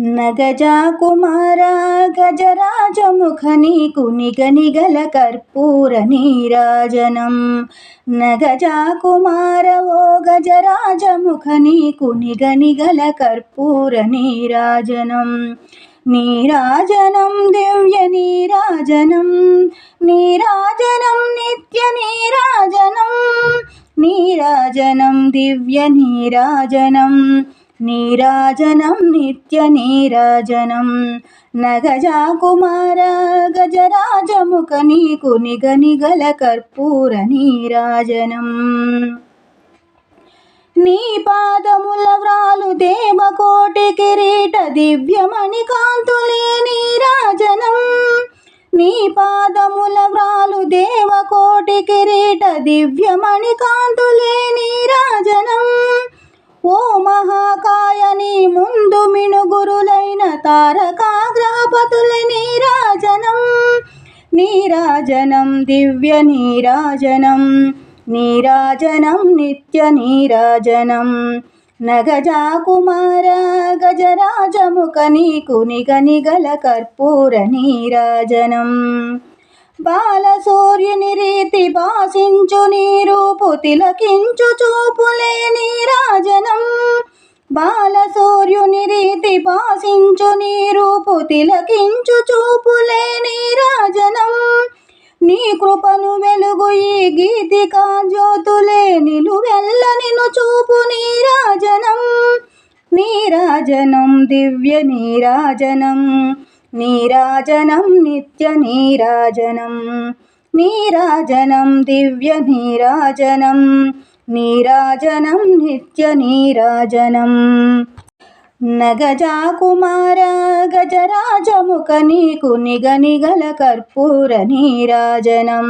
నగజా కుమార గజరాజముఖ నీకు నిగనిగల కర్పూర నీరాజనం. నగజా కుమార ఓ గజరాజముఖ నీకు నిగనిగల కర్పూర నీరాజనం. నీరాజనం దివ్య నీరాజనం. నీరాజనం నిత్య నీరాజనం. నీరాజనం దివ్య నీరాజనం. నీరాజనం నిత్య నీరాజనం. నగజా కుమార గజరాజముఖ నీకు నిగ నిగల కర్పూర నీరాజనం. నీ పాదముల వ్రాలు దేవకోటి కిరీట దివ్యమణి కాంతులే నీరాజనం. నీ పాదముల వ్రాలు దేవకోటి కిరీట దివ్యమణి కాంతులే నీరాజనం తారకాగ్రహపతుల నీరాజనం. నీరాజనం దివ్య నీరాజనం. నీరాజనం నిత్య నీరాజనం. నగజా కుమార గజరాజముఖ నీకు నిగ నిగల కర్పూర నీరాజనం. బాలసూర్యుని రీతి భాషించు నీరూపు తిలకించు చూపులే నీరాజ పరిపాసించు నీ రూపు తిలకించు చూపులే నీరాజనం నీ కృపను వెలుగు ఈ గీతికా జ్యోతులే నిలువెల్ల నిన్ను చూపు నీరాజనం నీరాజనం దివ్య నీరాజనం నీరాజనం నిత్య నీరాజనం నీరాజనం దివ్య నీరాజనం నీరాజనం నిత్య నీరాజనం నగజా కుమార గజరాజముఖ నీకు నిగనిగల కర్పూర నీరాజనం.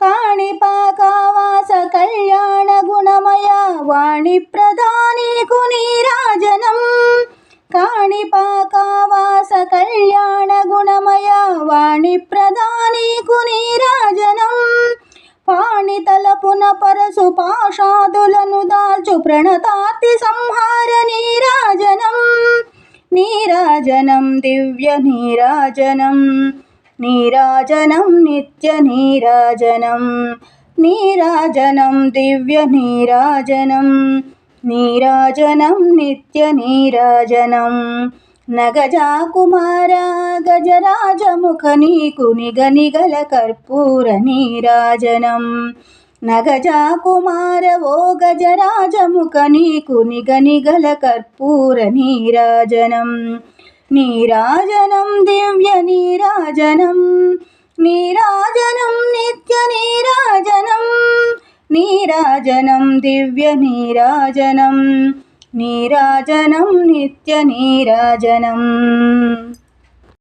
కాణిపాకావాస కళ్యాణ గుణమయ వాణి ప్రధానీకు నీరాజనం. కాణిపాకావాస కళ్యాణ గుణమయ వాణి ప్రధానీకు నీరాజనం. పాణి తలపున పరసు పాషాదులను దాల్చు ప్రణతాతి సంహారనీ నీరాజనం దివ్య నీరాజనం. నీరాజనం నిత్య నీరాజనం. నీరాజనం దివ్య నీరాజనం. నీరాజనం నిత్య నీరాజనం. నగజాకుమార గజరాజముఖ నీకు నిగనిగల కర్పూర నీరాజనం. నగజా కుమార ఓ గజరాజముఖ నీకు నిగనిగల కర్పూర నీరాజనం. నీరాజనం దివ్య నీరాజనం. నీరాజనం నిత్య నీరాజనం. నీరాజనం దివ్య నీరాజనం. నీరాజనం నిత్య నీరాజనం.